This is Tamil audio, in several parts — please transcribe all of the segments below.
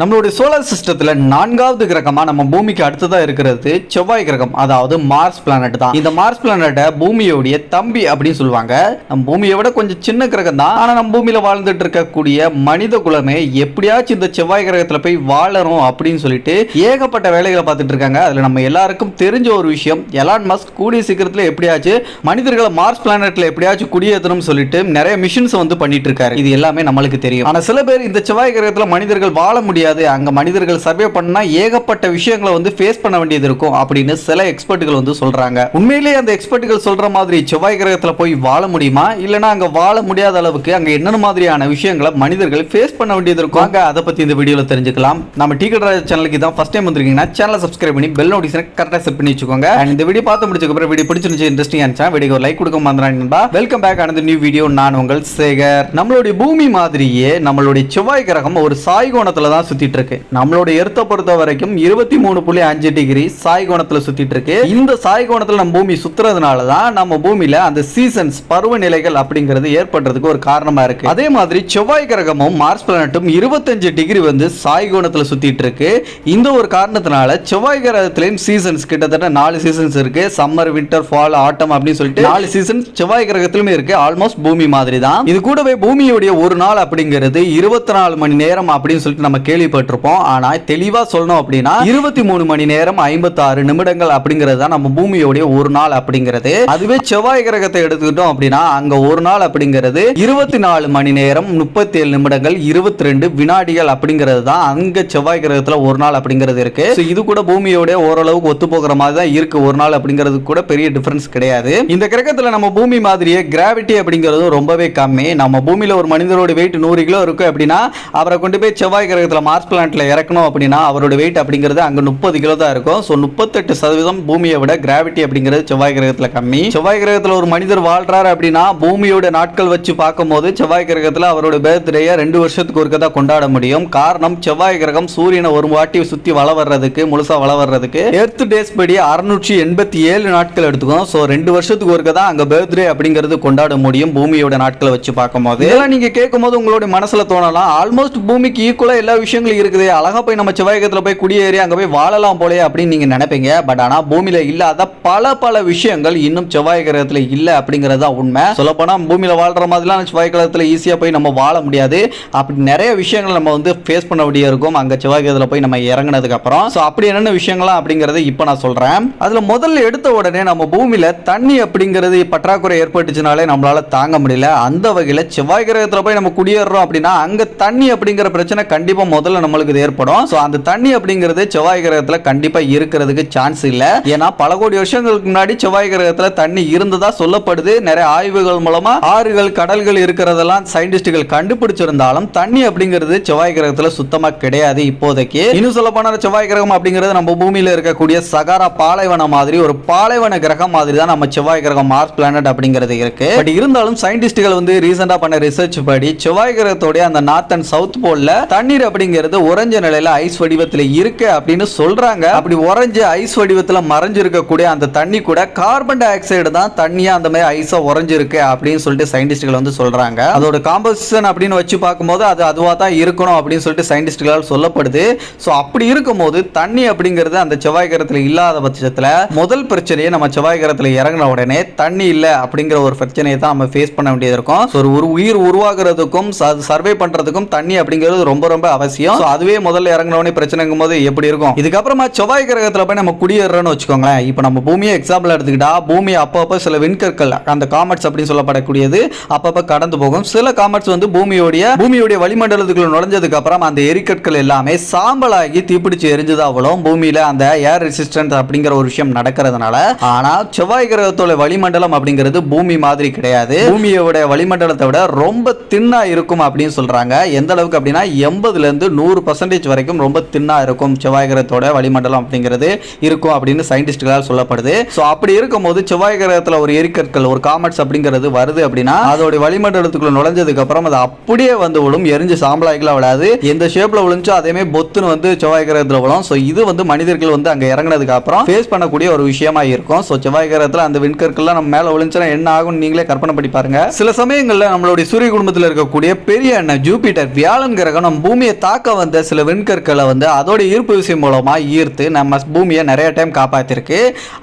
நம்மளுடைய சோலார் சிஸ்டத்தில் நான்காவது கிரகமாக நம்ம பூமிக்கு அடுத்ததாக இருக்கிறது செவ்வாய் கிரகம் அதாவது மார்ஸ் பிளானட் தான். இந்த மார்ஸ் பிளானட்டை பூமியோடைய தம்பி அப்படின்னு சொல்லுவாங்க. நம்ம பூமியை விட கொஞ்சம் சின்ன கிரகம் தான். ஆனால் நம்ம பூமியில் வாழ்ந்துட்டு இருக்கக்கூடிய மனித குலமே எப்படியாச்சும் இந்த செவ்வாய் கிரகத்தில் போய் வாழறோம் அப்படின்னு சொல்லிட்டு ஏகப்பட்ட வேலைகளை பார்த்துட்டு இருக்காங்க. அதில் நம்ம எல்லாருக்கும் தெரிஞ்ச ஒரு விஷயம் எலான் மஸ்க் கூடிய சீக்கிரத்தில் எப்படியாச்சும் மனிதர்களை மார்ஸ் பிளானட்டில் எப்படியாச்சும் குடியேற்றணும்னு சொல்லிட்டு நிறைய மிஷின்ஸ் வந்து பண்ணிட்டு இருக்காரு. இது எல்லாமே நம்மளுக்கு தெரியும். ஆனால் சில பேர் இந்த செவ்வாய் கிரகத்தில் மனிதர்கள் வாழ முடியாது. அங்க மனிதர்கள் சர்வே பண்ணால் ஏகப்பட்ட விஷயங்களை வந்து ஃபேஸ் பண்ண வேண்டியது இருக்கும் அப்படின்னு சில எக்ஸ்பர்ட்டுகள் வந்து சொல்றாங்க. உண்மையிலேயே அந்த எக்ஸ்பர்ட்டுகள் சொல்ற மாதிரி செவ்வாய் கிரகத்தில் போய் வாழ முடியுமா? இல்லைனா அங்கே வாழ முடியாத அளவுக்கு அங்க என்னென்ன மாதிரியான விஷயங்களை மனிதர்கள் ஃபேஸ் பண்ண வேண்டியது இருக்கும்? அங்கே அதை பற்றி இந்த வீடியோவில் தெரிஞ்சுக்கலாம். நம்ம டீ கடை சேனலுக்கு தான் ஃபஸ்ட் டைம் வந்திருக்கீங்கன்னா சேனலை சப்ஸ்கிரைப் பண்ணி பெல் நோட்டிஃபிகேஷன் கரெக்டாக செட் பண்ணி வச்சுக்கோங்க. அண்ட் இந்த வீடியோ பார்த்து முடிச்சதுக்கு அப்புறம் வீடியோ பிடிச்சிருந்துச்சு இன்ட்ரெஸ்டிங் இருந்துச்சா வீடியோ லைக் கொடுக்க மறந்துடாங்க வெல்கம் பேக் ஆனது நியூ வீடியோ நான் உங்கள் சேகர். நம்மளுடைய பூமி மாதிரியே நம்மளுடைய செவ்வாய் கிரகம் ஒரு சாய் கோணத்தில் தான் சுத்திட்டு இருக்கு நம்மளோட எர்த்தை பொறுத்த வரைக்கும் இருபத்தி மூணு புள்ளி அஞ்சு டிகிரி சாய் கோணத்துல சுத்திட்டு இருக்கு இந்த சாய் கோணத்துல நம்ம பூமி சுத்துறதுனால தான் நம்ம பூமியில அந்த சீசன்ஸ் பருவநிலைகள் அப்படிங்கிறது ஏற்படுறதுக்கு ஒரு காரணமா இருக்கு. அதே மாதிரி செவ்வாய் கிரகமும் மார்ஸ் பிளானட்டும் இருபத்தஞ்சு டிகிரி வந்து சாய் கோணத்துல சுத்திட்டு இருக்கு இந்த ஒரு காரணத்தினால செவ்வாய் கிரகத்திலையும் சீசன்ஸ் கிட்டத்தட்ட நாலு சீசன்ஸ் இருக்கு. சம்மர் வின்டர் ஃபால் ஆட்டம் அப்படின்னு சொல்லிட்டு நாலு சீசன்ஸ் செவ்வாய் கிரகத்திலுமே இருக்கு. ஆல்மோஸ்ட் பூமி மாதிரி தான். இது கூடவே பூமியுடைய ஒரு நாள் அப்படிங்கிறது இருபத்தி நாலு மணி நேரம் அப்படின்னு சொல்லிட்டு நம்ம கேள்வி கேள்விப்பட்டிருப்போம். ஆனால் தெளிவாக சொல்லணும் அப்படின்னா இருபத்தி மூணு மணி நேரம் ஐம்பத்தி ஆறு நிமிடங்கள் அப்படிங்கிறது தான் நம்ம பூமியோடைய ஒரு நாள் அப்படிங்கிறது. அதுவே செவ்வாய் கிரகத்தை எடுத்துக்கிட்டோம் அப்படின்னா அங்க ஒரு நாள் அப்படிங்கிறது இருபத்தி நாலு மணி நேரம் முப்பத்தி ஏழு நிமிடங்கள் இருபத்தி ரெண்டு வினாடிகள் அப்படிங்கிறது தான் அங்க செவ்வாய் கிரகத்தில் ஒரு நாள் அப்படிங்கிறது இருக்கு. இது கூட பூமியோட ஓரளவுக்கு ஒத்து போகிற மாதிரி தான் இருக்கு. ஒரு நாள் அப்படிங்கிறது கூட பெரிய டிஃபரன்ஸ் கிடையாது. இந்த கிரகத்தில் நம்ம பூமி மாதிரியே கிராவிட்டி அப்படிங்கிறதும் ரொம்பவே கம்மி. நம்ம பூமியில் ஒரு மனிதரோட வெயிட் நூறு கிலோ இருக்கு அப்படின்னா அவரை கொண்டு போய் செவ்வாய் கிரகத்துல மார்ஸ் இறக்கணும் அப்படின்னா அவரோட வெயிட் அப்படிங்கிறது அங்க முப்பது கிலோ தான் இருக்கும். ஸோ முப்பத்தெட்டு சதவீதம் பூமியை விட கிராவிட்டி அப்படிங்கிறது செவ்வாய் கிரகத்துல கம்மி. செவ்வாய் கிரகத்துல ஒரு மனிதர் வாழ்றாரு அப்படின்னா பூமியோட நாட்கள் வச்சு பார்க்கும்போது செவ்வாய் கிரகத்துல அவரோட பர்த்டேயை ரெண்டு வருஷத்துக்கு ஒருக்க தான் கொண்டாட முடியும். காரணம் செவ்வாய் கிரகம் சூரியனை ஒரு வாட்டி சுத்தி வள வர்றதுக்கு முழுசா வள வர்றதுக்கு. எர்த் டேஸ் படி அறுநூற்றி எண்பத்தி ஏழு நாட்கள் எடுத்துக்கும் ஸோ ரெண்டு வருஷத்துக்கு ஒருக்க தான் அங்க பர்த்டே அப்படிங்கிறது கொண்டாட முடியும் பூமியோட நாட்களை வச்சு பார்க்கும்போது. இதெல்லாம் நீங்க கேட்கும்போது உங்களோட மனசுல தோணலாம். ஆல்மோஸ்ட் பூமிக்கு ஈக்குவலா எல்லா விஷயங்களும் இருக்குது. அழகா போய் நம்ம செவ்வாயகத்துல போய் குடியேறி அங்க போய் வாழலாம் போலே அப்படின்னு நீங்க நினைப்பீங்க. பட் ஆனால் பூமியில் இல்லாத பல பல விஷயங்கள் இன்னும் செவ்வாய் கிரகத்தில் இல்லை அப்படிங்கிறது தான் உண்மை. சொல்லப்போனால் பூமியில் வாழ்கிற வாழ்ற மாதிரிலாம் செவ்வாய் கிரகத்தில் ஈஸியாக போய் நம்ம வாழ முடியாது. அப்படி நிறைய விஷயங்கள் நம்ம வந்து ஃபேஸ் பண்ண வேண்டிய இருக்கும். அங்க செவ்வாய் கிரகத்தில் போய் நம்ம இறங்குனதுக்கு அப்புறம். ஸோ அப்படி என்னென்ன விஷயங்கள்லாம் அப்படிங்கறத இப்போ நான் சொல்றேன். அதுல முதல்ல எடுத்த உடனே நம்ம பூமியில தண்ணி அப்படிங்கிறது பற்றாக்குறை ஏற்பட்டுச்சுனாலே நம்மளால தாங்க முடியல. அந்த வகையில் செவ்வாய் கிரகத்தில் போய் நம்ம குடியேறோம் அப்படின்னா அங்க தண்ணி அப்படிங்கிற பிரச்சனை கண்டிப்பா முதல்ல நம்மளுக்கு இது ஏற்படும். ஸோ அந்த தண்ணி அப்படிங்கிறது செவ்வாய் கிரகத்தில் கண்டிப்பா இருக்கிறதுக்கு சான்ஸ் இல்ல. ஏன்னா பல கோடி வருஷங்களுக்கு முன்னாடி செவ்வாய் கிரகத்தில் தண்ணி இருந்ததா சொல்லப்படுது. நிறைய ஆய்வுகள் மூலமாக ஆறுகள் கடல்கள் இருக்கிறதெல்லாம் சயின்டிஸ்டுகள் கண்டுபிடிச்சிருந்தாலும் தண்ணி அப்படிங்கிறது செவ்வாய் கிரகத்தில் சுத்தமா கிடையாது இப்போதைக்கு. இன்னும் சொல்ல போனால் செவ்வாய் கிரகம் அப்படிங்கிறது நம்ம பூமியில் இருக்கக்கூடிய சகாரா பாலைவனம் மாதிரி ஒரு பாலைவன கிரகம் மாதிரி தான் நம்ம செவ்வாய் கிரகம் மார்ஸ் பிளானட் அப்படிங்கிறது இருக்கு. பட் இருந்தாலும் சயின்டிஸ்டுகள் வந்து ரீசெண்டாக பண்ண ரிசர்ச் படி செவ்வாய் கிரகத்தோட அந்த நார்த் அண்ட் சவுத் போல்ல தண்ணீர் அப்படிங்கிறது உறைஞ்ச நிலையில ஐஸ் வடிவத்தில் இருக்கு அப்படின்னு சொல்றாங்க. அப்படி உறைஞ்ச ஐஸ் வடிவத்தில் மறைஞ்சிருக்கக்கூடிய அந்த தண்ணி கூட கார்பன் டை ஆக்சைடு தான் தண்ணியா அந்த மாதிரி ஐஸா உறைஞ்சிருக்கு அப்படின்னு சொல்லிட்டு சயின்டிஸ்ட்கள் வந்து சொல்றாங்க. அதோட காம்போசிஷன் அப்படின்னு வச்சு பார்க்கும்போது அது அதுவா தான் இருக்கணும் அப்படின்னு சொல்லிட்டு சயின்டிஸ்ட்களால் சொல்லப்படுது. ஸோ அப்படி இருக்கும்போது தண்ணி அப்படிங்கிறது அந்த செவ்வாய் கிரகத்தில் இல்லாத பட்சத்தில் முதல் பிரச்சனையை நம்ம செவ்வாய் கிரகத்தில் இறங்கின உடனே தண்ணி இல்லை அப்படிங்கிற ஒரு பிரச்சனையை தான் நம்ம ஃபேஸ் பண்ண வேண்டியது இருக்கும். ஸோ ஒரு உயிர் உருவாகிறதுக்கும் சர்வே பண்ணுறதுக்கும் தண்ணி அப்படிங்கிறது ரொம்ப ரொம்ப அவசியம். ஸோ அதுவே முதல்ல இறங்கினவனே பிரச்சனைங்கும் போது எப்படி இருக்கும்? இதுக்கப்புறமா செவ்வாய் கிரகத்தில் போய் நம்ம குடியேறோம்னு வச்சுக்கோங்களேன். இப்போ நம்ம பூமியை எக்ஸாம்பிள் எடுத்துக்கிட்டா பூமி அப்பப்போ சில விண்கற்கள் அந்த காமெட்ஸ் அப்படின்னு சொல்லப்படக்கூடியது அப்பப்போ கடந்து போகும். சில காமெட்ஸ் வந்து பூமியோடைய பூமியோடைய வளிமண்டலத்துக்குள்ள நுழைஞ்சதுக்கு அப்புறம் அந்த எரிக்கற்கள் எல்லாமே சாம்பலாகி தீப்பிடிச்சு எரிஞ்சதாவலும் பூமியில அந்த ஏர் ரெசிஸ்டன்ஸ் அப்படிங்கிற ஒரு விஷயம் நடக்கிறதுனால. ஆனா செவ்வாய் கிரகத்தோட வளிமண்டலம் அப்படிங்கிறது பூமி மாதிரி கிடையாது. பூமியோட வளிமண்டலத்தை விட ரொம்ப தின்னா இருக்கும் அப்படின்னு சொல்றாங்க. எந்த அளவுக்கு அப்படின்னா எண்பதுல இருந்து நூறு பர்சன்டேஜ் வரைக்கும் ரொம்ப தின்னாக இருக்கும் செவ்வாய் கிரகத்தோட வளிமண்டலம் அப்படிங்கிறது இருக்கும் அப்படின்னு சயின்டிஸ்டுகளால் சொல்லப்படுது. ஸோ அப்படி இருக்கும்போது செவ்வாய் கிரகத்தில் ஒரு எரிக்கற்கள் ஒரு காமெட்ஸ் அப்படிங்கிறது வருது அப்படின்னா அதோடைய வளிமண்டலத்துக்குள்ள நுழைஞ்சதுக்கு அப்புறம் அது அப்படியே வந்து விழும் எரிஞ்சு சாம்பலாய்க்கெல்லாம் விடாது எந்த ஷேப்பில் விழுந்துச்சோ அதேமே பொத்துன்னு வந்து செவ்வாய் கிரகத்தில் விழும். ஸோ இது வந்து மனிதர்கள் வந்து அங்கே இறங்கினதுக்கு அப்புறம் ஃபேஸ் பண்ணக்கூடிய ஒரு விஷயமா இருக்கும். ஸோ செவ்வாய் கிரகத்தில் அந்த விண்கற்கள்லாம் நம்ம மேலே விழுந்துச்சுன்னா என்ன ஆகும் நீங்களே கற்பனை பண்ணி பாருங்க. சில சமயங்களில் நம்மளுடைய சூரிய குடும்பத்தில் இருக்கக்கூடிய பெரிய அண்ணன் ஜூபிட்டர் வியாழன் கிரகம் நம்ம பூமியை தாக்க பார்க்க வந்த சில விண்கற்களை வந்து அதோட ஈர்ப்பு விசை மூலமாக ஈர்த்து நம்ம பூமியை நிறைய டைம் காப்பாத்திருக்கு.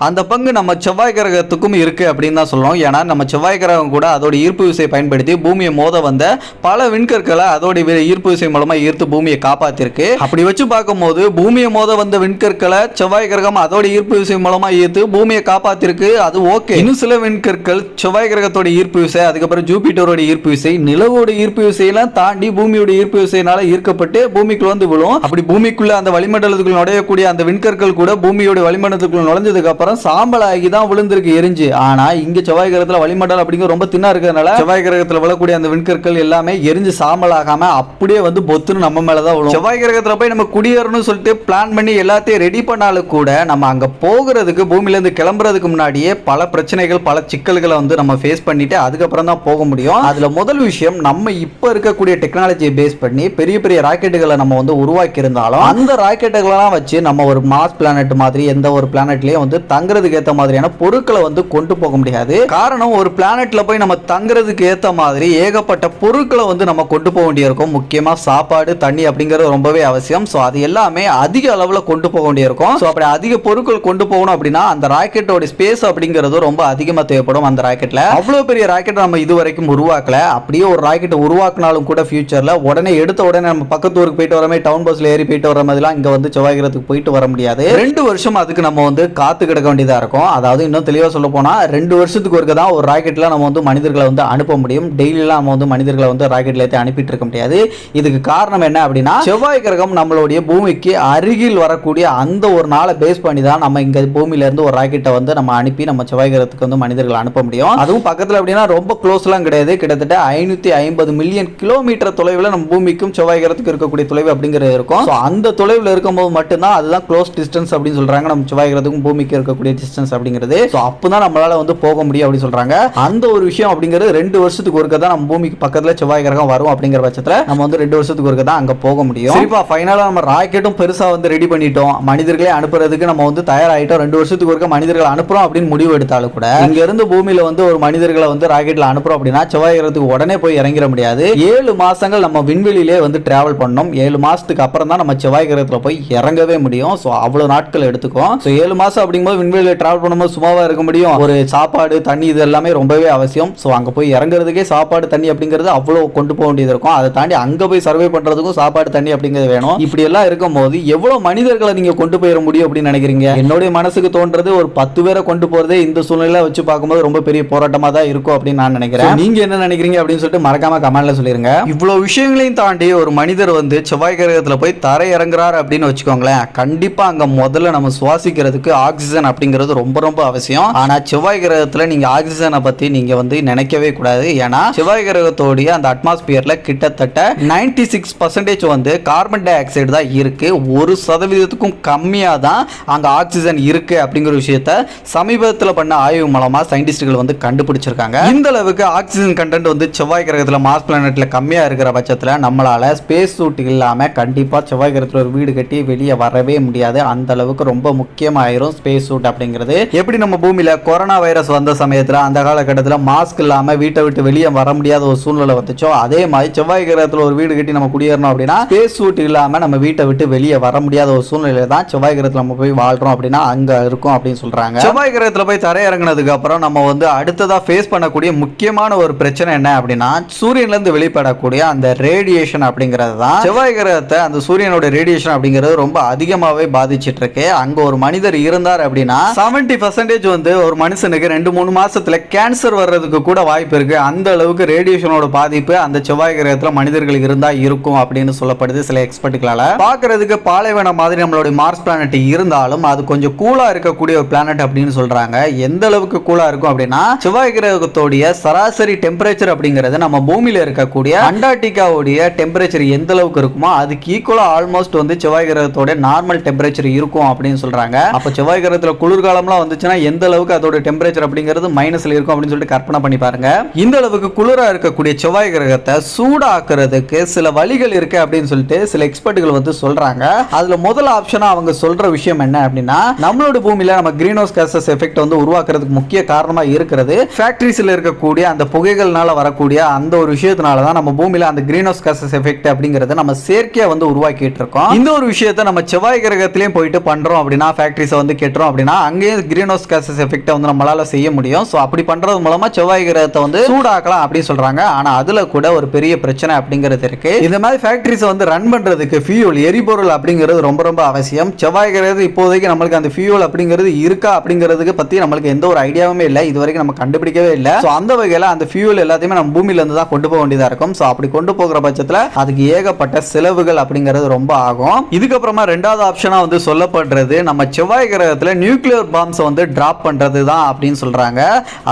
அந்த பங்கு நம்ம செவ்வாய் கிரகத்துக்கும் இருக்குது அப்படின்னு தான் சொல்லுவோம் ஏன்னா நம்ம செவ்வாய் கிரகம் கூட அதோட ஈர்ப்பு விசை பயன்படுத்தி பூமியை மோத வந்த பல விண்கற்களை அதோட வி- ஈர்ப்பு விசை மூலமாக ஈர்த்து பூமியை காப்பாற்றிருக்கு அப்படி வச்சு பார்க்கும்போது பூமியை மோத வந்த விண்கற்களை செவ்வாய் கிரகம் அதோட ஈர்ப்பு விசை மூலமாக ஈர்த்து பூமியை காப்பாற்றிருக்கு அது ஓகே. இன்னும் சில விண்கற்கள் செவ்வாய் கிரகத்தோட ஈர்ப்பு விசை அதுக்கப்புறம் ஜூபிட்டரோட ஈர்ப்பு விசை நிலவோட ஈர்ப்பு விசையெல்லாம் தாண்டி பூமியோட ஈர்ப்பு விசையினால ஈர்க்கப்பட்டு பூமிக்குள்ள வந்து விழும். அப்படி பூமிக்குள்ள அந்த வளிமண்டலத்துக்குள்ள நுழையக்கூடிய அந்த விண்கற்கள் கூட பூமியோட வளிமண்டலத்துக்குள்ள நுழைஞ்சதுக்கு அப்புறம் சாம்பல் ஆகி தான் விழுந்திருக்கு எரிஞ்சு. ஆனா இங்க செவ்வாய் கிரகத்துல வளிமண்டலம் அப்படிங்கிற ரொம்ப தின்னா இருக்கிறதுனால செவ்வாய் கிரகத்துல விழக்கூடிய அந்த விண்கற்கள் எல்லாமே எரிஞ்சு சாம்பல் ஆகாம அப்படியே வந்து பொத்துன்னு நம்ம மேலதான் விழும். செவ்வாய் கிரகத்துல போய் நம்ம குடியேறணும்னு சொல்லிட்டு பிளான் பண்ணி எல்லாத்தையும் ரெடி பண்ணாலும் கூட நம்ம அங்க போகிறதுக்கு பூமியில இருந்து கிளம்புறதுக்கு முன்னாடியே பல பிரச்சனைகள் பல சிக்கல்களை வந்து நம்ம ஃபேஸ் பண்ணிட்டு அதுக்கப்புறம் தான் போக முடியும். அதுல முதல் விஷயம் நம்ம இப்ப இருக்கக்கூடிய டெக்னாலஜியை பேஸ் பண்ணி பெரிய பெரிய ராக்கெட்டுகள் நம்ம வந்து உருவாக்கி இருந்தாலும் அந்த ராக்கெட்டுகளெல்லாம் வச்சு நம்ம ஒரு மாஸ் பிளானட் மாதிரி எந்த ஒரு பிளானட்லயும் வந்து தங்குறதுக்கு ஏத்த மாதிரியான பொருட்களை வந்து கொண்டு போக முடியாது. காரணம் ஒரு பிளானட்ல போய் நம்ம தங்குறதுக்கு ஏத்த மாதிரி ஏகப்பட்ட பொருட்களை வந்து நம்ம கொண்டு போக வேண்டியிருக்கும். முக்கியமா சாப்பாடு தண்ணி அப்படிங்கிறது ரொம்பவே அவசியம். ஸோ அது எல்லாமே அதிக அளவுல கொண்டு போக வேண்டியிருக்கும். ஸோ அப்படி அதிக பொருட்கள் கொண்டு போகணும் அப்படின்னா அந்த ராக்கெட்டோட ஸ்பேஸ் அப்படிங்கிறது ரொம்ப அதிகமாக தேவைப்படும் அந்த ராக்கெட்ல. அவ்வளோ பெரிய ராக்கெட் நம்ம இது வரைக்கும் உருவாக்கல. அப்படியே ஒரு ராக்கெட் உருவாக்குனாலும் கூட ஃபியூச்சர்ல உடனே எடுத்த உடனே நம்ம பக்கத்து ஊருக்கு போயிட்டு வரமே டவுன் பஸ்ல ஏறி போயிட்டு வர மாதிரிலாம் இங்க வந்து செவ்வாய் கிரகத்துக்கு போயிட்டு வர முடியாது. ரெண்டு வருஷம் அதுக்கு நம்ம வந்து காத்து கிடக்க வேண்டியதா இருக்கும். அதாவது இன்னும் தெளிவா சொல்ல போனா ரெண்டு வருஷத்துக்கு ஒருக்க தான் ஒரு ராக்கெட்ல நம்ம வந்து மனிதர்களை வந்து அனுப்ப முடியும். டெய்லியெல்லாம் நம்ம வந்து மனிதர்களை வந்து ராக்கெட்ல ஏற்றி அனுப்பிட்டு இருக்க முடியாது. இதுக்கு காரணம் என்ன அப்படின்னா செவ்வாய் கிரகம் நம்மளுடைய பூமிக்கு அருகில் வரக்கூடிய அந்த ஒரு நாளை பேஸ் பண்ணி தான் நம்ம இங்க பூமியில இருந்து ஒரு ராக்கெட்டை வந்து நம்ம அனுப்பி நம்ம செவ்வாய் கிரகத்துக்கு வந்து மனிதர்கள் அனுப்ப முடியும். அதுவும் பக்கத்துல அப்படின்னா ரொம்ப க்ளோஸ்லாம் கிடையாது. கிட்டத்தட்ட ஐநூத்தி ஐம்பது மில்லியன் கிலோமீட்டர் தொலைவில் நம்ம பூமிக்கும் செவ்வாய் கிரகத்துக்கு இருக்கக்கூடிய தொலைவு அப்படிங்கிறது இருக்கும். ஸோ அந்த தொலைவில் இருக்கும்போது மட்டும்தான் அதுதான் க்ளோஸ் டிஸ்டன்ஸ் அப்படின்னு சொல்கிறாங்க நம்ம செவ்வாய்க்கிறதுக்கும் பூமிக்கு இருக்கக்கூடிய டிஸ்டன்ஸ் அப்படிங்கிறது. ஸோ அப்போ தான் நம்மளால் வந்து போக முடியும் அப்படின்னு சொல்கிறாங்க அந்த ஒரு விஷயம் அப்படிங்கிறது ரெண்டு வருஷத்துக்கு ஒருக்க தான் நம்ம பூமிக்கு பக்கத்தில் செவ்வாய் கிரகம் வரும் அப்படிங்கிற பட்சத்தில் நம்ம வந்து ரெண்டு வருஷத்துக்கு ஒருக்க தான் அங்கே போக முடியும். சரிப்பா ஃபைனலாக நம்ம ராக்கெட்டும் பெருசாக வந்து ரெடி பண்ணிட்டோம். மனிதர்களே அனுப்புறதுக்கு நம்ம வந்து தயாராகிட்டோம் ரெண்டு வருஷத்துக்கு ஒருக்க மனிதர்களை அனுப்புறோம் அப்படின்னு முடிவு எடுத்தாலும் கூட இங்கேருந்து பூமியில் பூமியில வந்து ஒரு மனிதர்களை வந்து ராக்கெட்டில் அனுப்புறோம் அப்படின்னா செவ்வாய் கிரகத்துக்கு உடனே போய் இறங்கிட முடியாது. ஏழு மாதங்கள் நம்ம விண்வெளியிலே வந்து டிராவல் பண்ணோம். ஏழு மாசத்துக்கு அப்புறம் தான் நம்ம செவ்வாய் கிரகத்தில் போய் இறங்கவே முடியும். ஸோ அவ்வளவு நாட்கள் எடுத்துக்கும். ஸோ ஏழு மாசம் அப்படிங்கும்போது விண்வெளியில ட்ராவல் பண்ணும்போது சும்மாவாக இருக்க முடியும். ஒரு சாப்பாடு தண்ணி இது எல்லாமே ரொம்பவே அவசியம். ஸோ அங்க போய் இறங்குறதுக்கே சாப்பாடு தண்ணி அப்படிங்கிறது அவ்வளவு கொண்டு போக வேண்டியது இருக்கும். அதை தாண்டி அங்க போய் சர்வே பண்றதுக்கும் சாப்பாடு தண்ணி அப்படிங்கிறது வேணும். இப்படி எல்லாம் இருக்கும்போது எவ்வளவு மனிதர்களை நீங்க கொண்டு போயிட முடியும் அப்படின்னு நினைக்கிறீங்க? என்னுடைய மனசுக்கு தோன்றது ஒரு பத்து பேரை கொண்டு போறதே இந்த சூழ்நிலை வச்சு பார்க்கும்போது ரொம்ப பெரிய போராட்டமா தான் இருக்கும் அப்படின்னு நான் நினைக்கிறேன். நீங்கள் நீங்க என்ன நினைக்கிறீங்க அப்படின்னு சொல்லிட்டு மறக்காம கமெண்ட்ல சொல்லிருங்க. இவ்வளவு விஷயங்களையும் தாண்டி ஒரு மனிதர் வந்து செவ்வாய் கிரகத்தில் போய் தரை இறங்குறாரு அப்படின்னு வச்சுக்கோங்களேன். கண்டிப்பாக அங்கே முதல்ல நம்ம சுவாசிக்கிறதுக்கு ஆக்சிஜன் அப்படிங்கிறது ரொம்ப ரொம்ப அவசியம். ஆனால் செவ்வாய் கிரகத்தில் நீங்கள் ஆக்சிஜனை பற்றி நீங்கள் வந்து நினைக்கவே கூடாது. ஏன்னா செவ்வாய் கிரகத்தோடைய அந்த அட்மாஸ்பியரில் கிட்டத்தட்ட 96% சிக்ஸ் பர்சன்டேஜ் வந்து கார்பன் டை ஆக்சைடு தான் இருக்குது ஒரு சதவீதத்துக்கும் கம்மியாக தான் அங்கே ஆக்சிஜன் இருக்குது அப்படிங்கிற விஷயத்த சமீபத்தில் பண்ண ஆய்வு மூலமாக சயின்டிஸ்டுகள் வந்து கண்டுபிடிச்சிருக்காங்க. இந்த அளவுக்கு ஆக்சிஜன் கண்டென்ட் வந்து செவ்வாய் கிரகத்தில் மாஸ் பிளானட்டில் கம்மியாக இருக்கிற பட்சத்தில் நம்மளால் ஸ்பேஸ் சூட் இல்லாம கண்டிப்பா செவ்வாய் கிரகத்தில் ஒரு வீடு கட்டி வெளியே வரவே முடியாது. அந்த அளவுக்கு ரொம்ப முக்கியமாயிரும் ஸ்பேஸ் சூட் அப்படிங்கிறது. எப்படி நம்ம பூமியில் கொரோனா வைரஸ் வந்த சமயத்தில் அந்த காலகட்டத்தில் மாஸ்க் இல்லாம வீட்டை விட்டு வெளியே வர முடியாத ஒரு சூழ்நிலை வந்துச்சோ அதே மாதிரி செவ்வாய் கிரகத்தில் ஒரு வீடு கட்டி நம்ம குடியேறணும் அப்படின்னா ஸ்பேஸ் சூட் இல்லாமல் நம்ம வீட்டை விட்டு வெளியே வர முடியாத ஒரு சூழ்நிலை தான் செவ்வாய் கிரகத்தில் நம்ம போய் வாழ்றோம் அப்படின்னா அங்க இருக்கும் அப்படின்னு சொல்றாங்க. செவ்வாய் கிரகத்தில் போய் தரையிறங்கினதுக்கு அப்புறம் நம்ம வந்து அடுத்ததா ஃபேஸ் பண்ணக்கூடிய முக்கியமான ஒரு பிரச்சனை என்ன அப்படின்னா சூரியன்ல இருந்து வெளிப்படக்கூடிய அந்த ரேடியேஷன் அப்படிங்கிறது தான் செவ்வாய் கிரகத்தை அந்த சூரியனோட ரேடியேஷன் அப்படிங்கிறது ரொம்ப அதிகமாகவே பாதிச்சுட்டு இருக்கு அங்க ஒரு மனிதர் இருந்தார் அப்படின்னா செவன்டி பர்சன்டேஜ் வந்து ஒரு மனுஷனுக்கு ரெண்டு மூணு மாசத்துல கேன்சர் வர்றதுக்கு கூட வாய்ப்பு இருக்கு. அந்த அளவுக்கு ரேடியேஷனோட பாதிப்பு அந்த செவ்வாய் கிரகத்துல மனிதர்களுக்கு இருந்தா இருக்கும் அப்படின்னு சொல்லப்படுது சில எக்ஸ்பர்ட்டுகளால பாக்குறதுக்கு பாலைவனம் மாதிரி நம்மளுடைய மார்ஸ் பிளானட் இருந்தாலும் அது கொஞ்சம் கூலா இருக்கக்கூடிய ஒரு பிளானட் அப்படின்னு சொல்றாங்க. எந்த அளவுக்கு கூலா இருக்கும் அப்படின்னா செவ்வாய் கிரகத்தோடைய சராசரி டெம்பரேச்சர் அப்படிங்கிறது நம்ம பூமியில இருக்கக்கூடிய அண்டார்டிகாவுடைய டெம்பரேச்சர் எந்த அளவுக்கு இருக்குமோ அதுக்கு ஈக்குவலா ஆல்மோஸ்ட் வந்து செவ்வாய் கிரகத்தோட நார்மல் டெம்பரேச்சர் இருக்கும் அப்படின்னு சொல்றாங்க. அப்ப செவ்வாய் கிரகத்துல குளிர்காலம்லாம் வந்துச்சுன்னா எந்த அளவுக்கு அதோட டெம்பரேச்சர் அப்படிங்கிறது மைனஸ்ல இருக்கும் அப்படின்னு சொல்லிட்டு கற்பனை பண்ணி பாருங்க. இந்த அளவுக்கு குளிரா இருக்கக்கூடிய செவ்வாய் கிரகத்தை சூடாக்குறதுக்கு சில வழிகள் இருக்கு அப்படின்னு சொல்லிட்டு சில எக்ஸ்பர்ட்டுகள் வந்து சொல்றாங்க. அதுல முதல் ஆப்ஷனா அவங்க சொல்ற விஷயம் என்ன அப்படின்னா நம்மளோட பூமியில நம்ம கிரீன் ஹவுஸ் கேசஸ் எஃபெக்ட் வந்து உருவாக்குறதுக்கு முக்கிய காரணமா இருக்கிறது ஃபேக்டரிஸ்ல இருக்கக்கூடிய அந்த புகைகள்னால வரக்கூடிய அந்த ஒரு விஷயத்தினால தான் நம்ம பூமியில அந்த கிரீன் ஹவுஸ் கேசஸ் எஃபெக்ட் அப்படிங்கிறது நம்ம நம்ம வந்து உருவாக்கிட்டு இருக்கோம். இந்த ஒரு விஷயத்த நம்ம செவ்வாய் கிரகத்திலையும் போயிட்டு பண்றோம் அப்படின்னா ஃபேக்ட்ரிஸை வந்து கெட்டுறோம் அப்படின்னா அங்கேயும் கிரீன் ஹவுஸ் கேசஸ் எஃபெக்டை வந்து நம்மளால் செய்ய முடியும். ஸோ அப்படி பண்ணுறது மூலமாக செவ்வாய் கிரகத்தை வந்து சூடாக்கலாம் அப்படின்னு சொல்கிறாங்க ஆனால் அதில் கூட ஒரு பெரிய பிரச்சனை அப்படிங்கிறது இருக்குது இந்த மாதிரி ஃபேக்ட்ரிஸை வந்து ரன் பண்ணுறதுக்கு ஃபியூல் எரிபொருள் அப்படிங்கிறது ரொம்ப ரொம்ப அவசியம். செவ்வாய் கிரகத்து இப்போதைக்கு நம்மளுக்கு அந்த ஃபியூல் அப்படிங்கிறது இருக்கா அப்படிங்கிறதுக்கு பற்றி நம்மளுக்கு எந்த ஒரு ஐடியாவுமே இல்லை. இது வரைக்கும் நம்ம கண்டுபிடிக்கவே இல்லை. ஸோ அந்த வகையில் அந்த ஃபியூல் எல்லாத்தையுமே நம்ம பூமியிலேருந்து தான் கொண்டு போக வேண்டியதாக இருக்கும். ஸோ அப்படி கொண்டு போகிற பட்சத்தில் அதுக்கு ஏகப்பட்ட செலவுகள் அப்படிங்கிறது ரொம்ப ஆகும். இதுக்கப்புறமா ரெண்டாவது ஆப்ஷனாக வந்து சொல்லப்படுறது நம்ம செவ்வாய் கிரகத்தில் நியூக்ளியர் பாம்ஸை வந்து டிராப் பண்ணுறது தான் அப்படின்னு சொல்கிறாங்க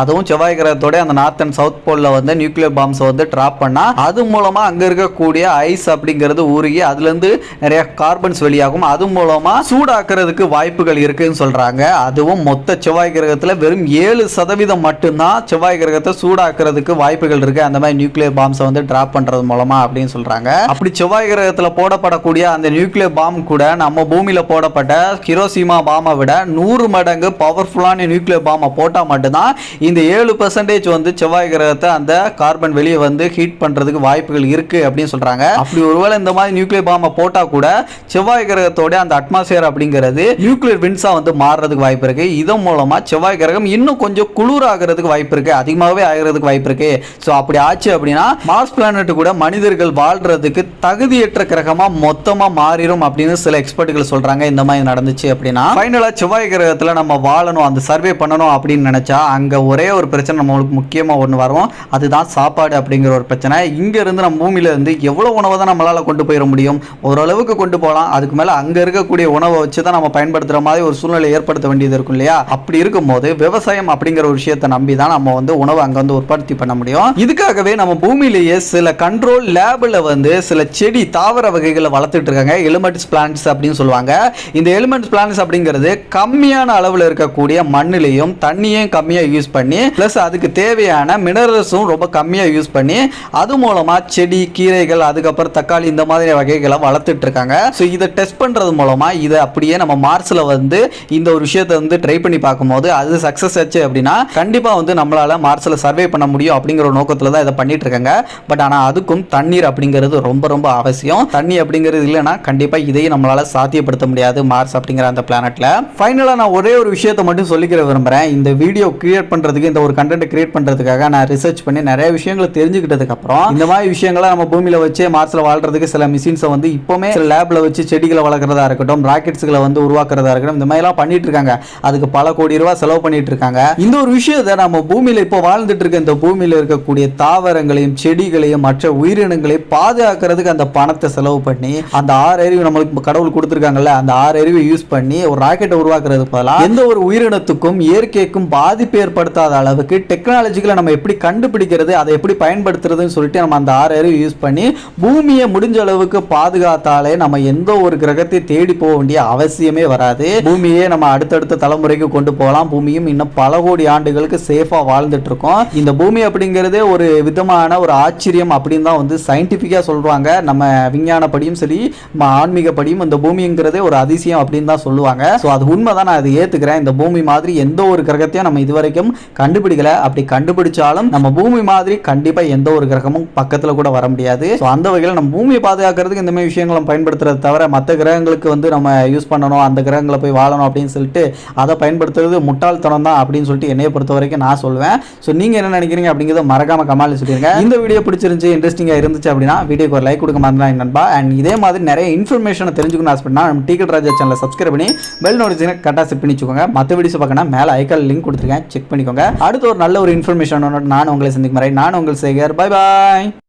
அதுவும் செவ்வாய் கிரகத்தோட அந்த நார்த் அண்ட் சவுத் போலில் வந்து நியூக்ளியர் பாம்ஸை வந்து ட்ராப் பண்ணால் அது மூலமா அங்க இருக்கக்கூடிய ஐஸ் அப்படிங்கிறது உருகி அதுல இருந்து நிறைய கார்பன்ஸ் வெளியாகும். அது மூலமா சூடாக்குறதுக்கு வாய்ப்புகள் இருக்குன்னு சொல்றாங்க. அதுவும் மொத்த செவ்வாய் கிரகத்தில் வெறும் ஏழு சதவீதம் மட்டும்தான் செவ்வாய் கிரகத்தை சூடாக்குறதுக்கு வாய்ப்புகள் இருக்கு. அந்த மாதிரி நியூக்ளியர் பாம்ஸை வந்து ட்ராப் பண்றது மூலமா அப்படின்னு சொல்றாங்க. அப்படி செவ்வாய் செவ்வாய் கிரகத்தில் போடப்படக்கூடிய அந்த நியூக்ளியர் பாம் கூட நம்ம பூமியில் போடப்பட்ட ஹிரோசிமா பாமை விட நூறு மடங்கு பவர்ஃபுல்லான நியூக்ளியர் பாமை போட்டால் மட்டும்தான் இந்த ஏழு பர்சன்டேஜ் வந்து செவ்வாய் கிரகத்தை அந்த கார்பன் வெளியே வந்து ஹீட் பண்ணுறதுக்கு வாய்ப்புகள் இருக்குது அப்படின்னு சொல்கிறாங்க அப்படி ஒருவேளை இந்த மாதிரி நியூக்ளியர் பாமை போட்டால் கூட செவ்வாய் கிரகத்தோட அந்த அட்மாஸ்பியர் அப்படிங்கிறது நியூக்ளியர் வின்ஸாக வந்து மாறுறதுக்கு வாய்ப்பு இருக்குது இதன் மூலமாக செவ்வாய் கிரகம் இன்னும் கொஞ்சம் குளிராகிறதுக்கு வாய்ப்பு இருக்குது அதிகமாகவே ஆகிறதுக்கு வாய்ப்பு இருக்குது ஸோ அப்படி ஆச்சு அப்படின்னா மார்ஸ் பிளானட் கூட மனிதர்கள் வாழ்கிறதுக்கு வாழ்றதுக்கு தகுதியற்ற கிரகமா மொத்தமா மாறிடும் அப்படின்னு சில எக்ஸ்பர்ட்டுகள் சொல்றாங்க. இந்த மாதிரி நடந்துச்சு அப்படின்னா ஃபைனலா செவ்வாய் கிரகத்துல நம்ம வாழணும் அந்த சர்வே பண்ணணும் அப்படின்னு நினைச்சா அங்க ஒரே ஒரு பிரச்சனை நம்மளுக்கு முக்கியமா ஒன்று வரும். அதுதான் சாப்பாடு அப்படிங்கிற ஒரு பிரச்சனை. இங்க இருந்து நம்ம பூமியில இருந்து எவ்வளவு உணவை தான் நம்மளால கொண்டு போயிட முடியும்? ஓரளவுக்கு கொண்டு போகலாம். அதுக்கு மேல அங்க இருக்கக்கூடிய உணவை வச்சு தான் நம்ம பயன்படுத்துற மாதிரி ஒரு சூழ்நிலை ஏற்படுத்த வேண்டியது இருக்கும் இல்லையா? அப்படி இருக்கும்போது விவசாயம் அப்படிங்கிற ஒரு விஷயத்தை நம்பி தான் நம்ம வந்து உணவை அங்க வந்து உற்பத்தி பண்ண முடியும். இதுக்காகவே நம்ம பூமியிலேயே சில கண்ட்ரோல் லேபில் வந்து சில செடி தாவர வகைகளை வளர்த்துட்டு இருக்காங்க. எலிமெண்ட்ஸ் பிளான்ட்ஸ் அப்படின்னு சொல்லுவாங்க. இந்த எலிமெண்ட்ஸ் பிளான்ட்ஸ் அப்படிங்கிறது கம்மியான அளவில் இருக்கக்கூடிய மண்ணிலையும் தண்ணியும் கம்மியாக யூஸ் பண்ணி ப்ளஸ் அதுக்கு தேவையான மினரல்ஸும் ரொம்ப கம்மியாக யூஸ் பண்ணி அது மூலமாக செடி கீரைகள் அதுக்கப்புறம் தக்காளி இந்த மாதிரி வகைகளை வளர்த்துட்டு இருக்காங்க. ஸோ இதை டெஸ்ட் பண்ணுறது மூலமாக இதை அப்படியே நம்ம மார்ஸில் வந்து இந்த ஒரு விஷயத்தை வந்து ட்ரை பண்ணி பார்க்கும்போது அது சக்ஸஸ் ஆச்சு அப்படின்னா கண்டிப்பாக வந்து நம்மளால் மார்ஸில் சர்வே பண்ண முடியும் அப்படிங்கிற ஒரு தான் இதை பண்ணிட்டு இருக்காங்க. பட் ஆனால் அதுக்கும் தண்ணீர் அப்படிங்கிறது ரொம்ப ரொம்ப அவசியம். தண்ணி அப்படிங்கிறது இல்லைன்னா கண்டிப்பாக இதையும் நம்மளால் சாத்தியப்படுத்த முடியாது. மார்ஸ் அப்படிங்கிற அந்த பிளானட்டில் ஃபைனலாக நான் ஒரே ஒரு விஷயத்தை மட்டும் சொல்லிக்கிற விரும்புகிறேன் இந்த வீடியோ கிரியேட் பண்ணுறதுக்கு இந்த ஒரு கண்டென்ட் கிரியேட் பண்ணுறதுக்காக நான் ரிசர்ச் பண்ணி நிறைய விஷயங்களை தெரிஞ்சுக்கிட்டதுக்கு அப்புறம் இந்த மாதிரி விஷயங்களை நம்ம பூமியில் வச்சு மார்ஸில் வாழ்கிறதுக்கு சில மிஷின்ஸை வந்து இப்போவுமே சில லேபில் வச்சு செடிகளை வளர்க்குறதா இருக்கட்டும் ராக்கெட்ஸ்களை வந்து உருவாக்குறதா இருக்கட்டும் இந்த மாதிரிலாம் பண்ணிட்டு இருக்காங்க. அதுக்கு பல கோடி ரூபா செலவு பண்ணிட்டு இருக்காங்க. இந்த ஒரு விஷயத்தை நம்ம பூமியில் இப்போ வாழ்ந்துட்டு இருக்க இந்த பூமியில் இருக்கக்கூடிய தாவரங்களையும் செடிகளையும் மற்ற உயிரினங்களையும் பாதுகாக்கிறதுக்கு அந்த பணத்தை செலவு பண்ணி அந்த ஆறு அறிவு நம்மளுக்கு கடவுள் கொடுத்துருக்காங்கல்ல அந்த ஆறு அறிவை யூஸ் பண்ணி ஒரு ராக்கெட்டை உருவாக்குறது பதிலாக எந்த ஒரு உயிரினத்துக்கும் இயற்கைக்கும் பாதிப்பு ஏற்படுத்தாத அளவுக்கு டெக்னாலஜிகளை நம்ம எப்படி கண்டுபிடிக்கிறது அதை எப்படி பயன்படுத்துறதுன்னு சொல்லிட்டு நம்ம அந்த ஆறு அறிவு யூஸ் பண்ணி பூமியை முடிஞ்ச அளவுக்கு பாதுகாத்தாலே நம்ம எந்த ஒரு கிரகத்தை தேடி போக வேண்டிய அவசியமே வராது. பூமியே நம்ம அடுத்தடுத்த தலைமுறைக்கு கொண்டு போகலாம். பூமியும் இன்னும் பல கோடி ஆண்டுகளுக்கு சேஃபாக வாழ்ந்துட்டு இருக்கோம் இந்த பூமி அப்படிங்கிறதே ஒரு விதமான ஒரு ஆச்சரியம் அப்படின்னு தான் வந்து சயின்டிஃபிக்காக சொல்கிறாங்க நம்ம விஞ்ஞானப்படியும் சரி நம்ம ஆன்மீகப்படியும் இந்த பூமிங்கிறதே ஒரு அதிசயம் அப்படின்னு தான் சொல்லுவாங்க. ஸோ அது உண்மை தான் நான் அதை ஏற்றுக்கிறேன் இந்த பூமி மாதிரி எந்த ஒரு கிரகத்தையும் நம்ம இதுவரைக்கும் கண்டுபிடிக்கல. அப்படி கண்டுபிடிச்சாலும் நம்ம பூமி மாதிரி கண்டிப்பாக எந்த ஒரு கிரகமும் பக்கத்தில் கூட வர முடியாது. ஸோ அந்த வகையில் நம்ம பூமியை பாதுகாக்கிறதுக்கு இந்த மாதிரி விஷயங்களை பயன்படுத்துறது தவிர மற்ற கிரகங்களுக்கு வந்து நம்ம யூஸ் பண்ணணும் அந்த கிரகங்களை போய் வாழணும் அப்படின்னு சொல்லிட்டு அதை பயன்படுத்துறது முட்டாள்தனம் தான் அப்படின்னு சொல்லிட்டு என்னைய பொறுத்த வரைக்கும் நான் சொல்லுவேன் ஸோ நீங்கள் என்ன நினைக்கிறீங்க அப்படிங்கிறத மறக்காம கமாலில் சொல்லிடுங்க இந்த வீடியோ பிடிச்சிருந்துச்சு இன்ட்ரெஸ்டிங்காக இருந்துச்சு அப்படின்னா வீடியோக்கு ஒரு லைக் கொடுக்க மாதிரி நண்பா. அண்ட் இதே மாதிரி நிறைய இன்ஃபர்மேஷனை தெரிஞ்சுக்கணும் ஆசைப்பட்டா நம்ம டிக்கெட் ராஜா சேனலை சப்ஸ்கிரைப் பண்ணி பெல் நோட்டிஃபிகேஷன் கரெக்டாக செட் பண்ணி வச்சுக்கோங்க. மற்ற வீடியோஸ் பார்க்கணும் மேலே ஐக்கால் லிங்க் கொடுத்துருக்கேன். செக் பண்ணிக்கோங்க. அடுத்து ஒரு நல்ல ஒரு இன்ஃபர்மேஷன் நான் உங்களை சந்திக்கும் நான் உங்கள் சேகர். Bye bye